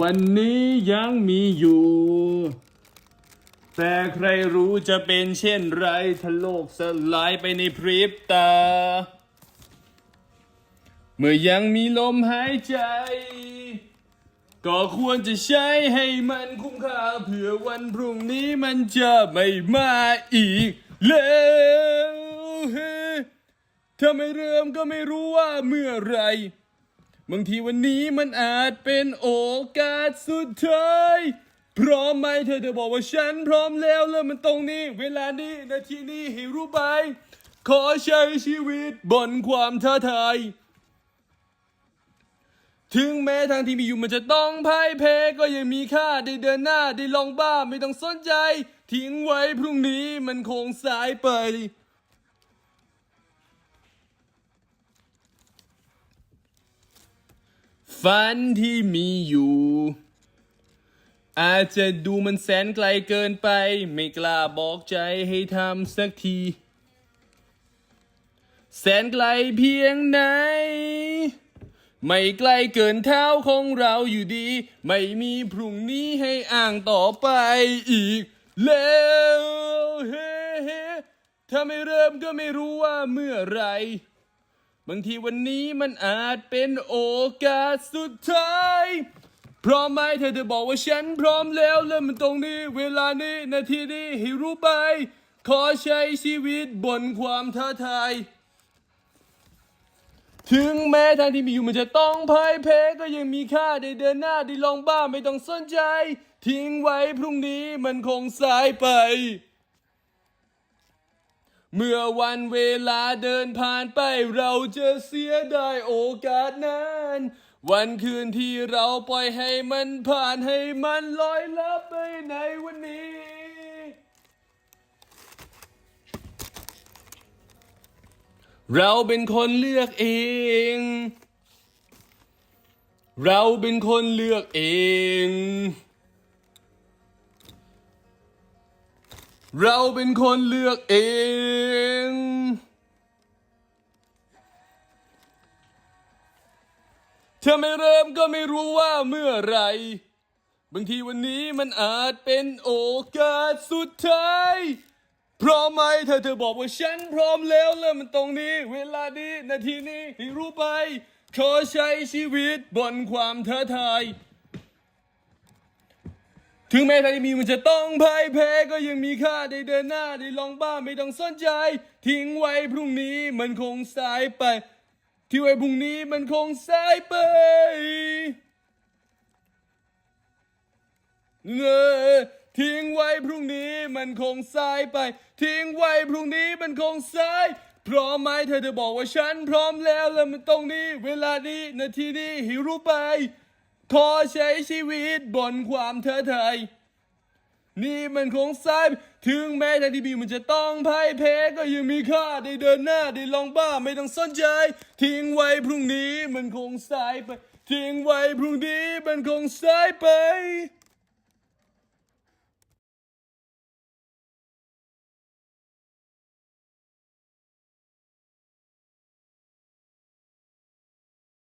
วันนี้ยังมีอยู่ แต่ใครรู้จะเป็นเช่นไรถ้าโลกสลายไปในพริบตา เมื่อยังมีลมหายใจ ก็ควรจะใช้ให้มันคุ้มค่าเผื่อวันพรุ่งนี้มันจะไม่มาอีกแล้วถ้าไม่เริ่มก็ไม่รู้ว่าเมื่อไร บางทีวันนี้มันอาจเป็นโอกาสสุดท้าย พร้อมไหมเธอเธอบอกว่าฉันพร้อมแล้วเริ่มมันตรงนี้ เวลานี้นาทีนี้ให้รู้ไป ขอใช้ชีวิตบนความท้าทาย ถึงแม้ทางที่มีอยู่มันจะต้องพ่ายแพ้ก็ยังมีค่าได้เดินหน้าได้ลองบ้าไม่ต้องสนใจ ทิ้งไว้พรุ่งนี้มันคงสายไป ฝันที่มีอยู่ อาจจะดูมันแสนไกลเกินไป ไม่กล้าบอกใจให้ทำสักที แสนไกลเพียงไหน ไม่ไกลเกินเท้าของเราอยู่ดี ไม่มีพรุ่งนี้ให้อ่างต่อไปอีก แล้วเฮ้เฮ้ถ้าไม่เริ่มก็ไม่รู้ว่าเมื่อไร บางทีวันนี้มันอาจเป็นโอกาสสุดท้าย พร้อมไหมเธอจะบอกว่าฉันพร้อมแล้วเริ่มมันตรงนี้ เวลานี้นาทีนี้ให้รู้ไป ขอใช้ชีวิตบนความท้าทาย ถึงแม้ทางที่มีอยู่มันจะต้องพ่ายแพ้ก็ยังมีค่าได้เดินหน้าได้ลองบ้างไม่ต้องสนใจ ทิ้งไว้พรุ่งนี้มันคงสายไป เมื่อวันเวลาเดินผ่านไปเราจะเสียดายโอกาสนั้น วันคืนที่เราปล่อยให้มันผ่านให้มันลอยลับไปในวันนี้ เราเป็นคนเลือกเอง เราเป็นคนเลือกเอง เราเป็นคนเลือกเองถ้าไม่เริ่มก็ไม่รู้ว่าเมื่อไร บางทีวันนี้มันอาจเป็นโอกาสสุดท้าย พร้อมไหมเธอเธอบอกว่าฉันพร้อมแล้วเริ่มมันตรงนี้ เวลานี้นาทีนี้ให้รู้ไป ขอใช้ชีวิตบนความท้าทาย ถึงแม้ทางที่มีมันจะต้องพ่ายแพ้ก็ยังมีค่าได้เดินหน้าได้ลองบ้างไม่ต้องสนใจ ทิ้งไว้พรุ่งนี้มันคงสายไป ที่ไว้พรุ่งนี้มันคงสายไปเงอทิ้งไว้พรุ่งนี้มันคงสายไป ทิ้งไว้พรุ่งนี้มันคงสายพร้อมไหมเธอจะบอกว่าฉันพร้อมแล้วแล้วมันตรงนี้ เวลานี้นาทีนี้ให้รู้ไป ขอใช้ชีวิตบนความเธอเทยนี่มันคงสายไปถึงแม้ทางที่บีมันจะต้องพ่ายแพ้ก็ยังมีค่าได้เดินหน้าได้ลองบ้าไม่ต้องสนใจทิ้งไว้พรุ่งนี้มันคงสายไปทิ้งไว้พรุ่งนี้มันคงสายไป